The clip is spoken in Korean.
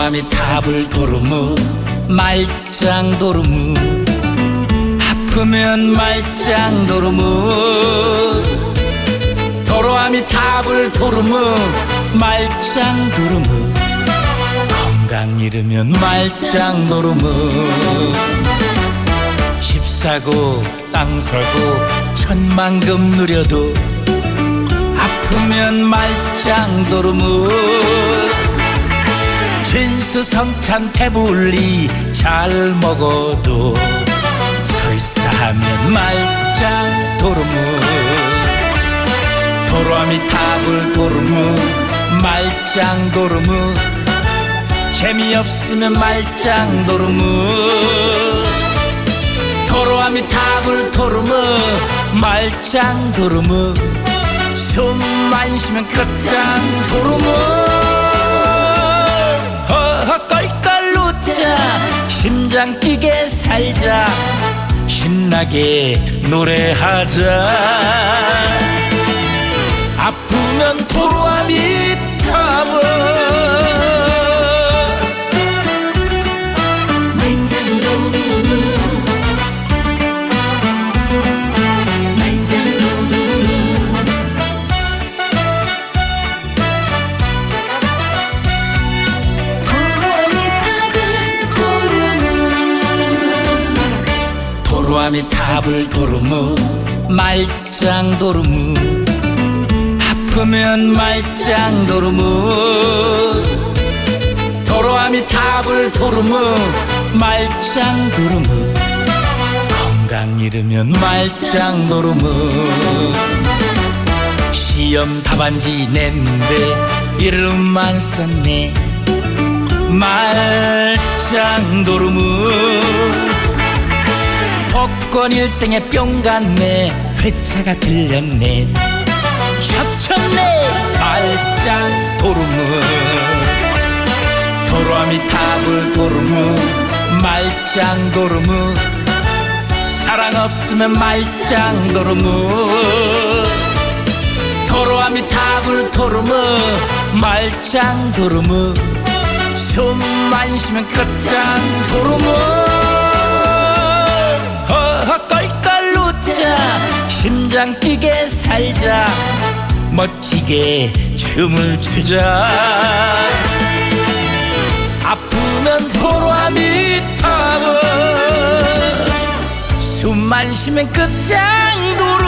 도로아미 탑을 도루묵 말짱 도루묵 아프면 말짱 도루묵 도로아미 탑을 도루묵 말짱 도루묵 건강 잃으면 말짱 도루묵 집 사고 땅 사고 천만금 누려도 아프면 말짱 도루묵 진수성찬 배불리 잘 먹어도 설사하면 말짱 도루묵. 도로아미 탑을 도루묵 말짱 도루묵. 재미없으면 말짱 도루묵. 도로아미 탑을 도루묵 말짱 도루묵. 숨만 쉬면 끝장 도루묵 심장 뛰게 살자. 신나게 노래하자. 아프면 도로아미 도로아미 탑을 도루묵 말짱 도루묵 아프면 말짱 도루묵 도로아미 탑을 도루묵 말짱 도루묵 건강 잃으면 말짱 도루묵 시험 답안지 냈는데 이름만 썼네. 말짱 도루묵 복권 1등에 뿅 갔네 회차가 들렸네. 겹쳤네. 말짱 도루묵. 도로아미 탑을 도루묵. 말짱 도루묵. 사랑 없으면 말짱 도루묵. 도로아미 탑을 도루묵. 말짱 도루묵. 숨만 쉬면 끝장 도루묵 심장 뛰게 살자. 멋지게 춤을 추자. 아프면 도로아미 탑을 숨만 쉬면 끝장 도루묵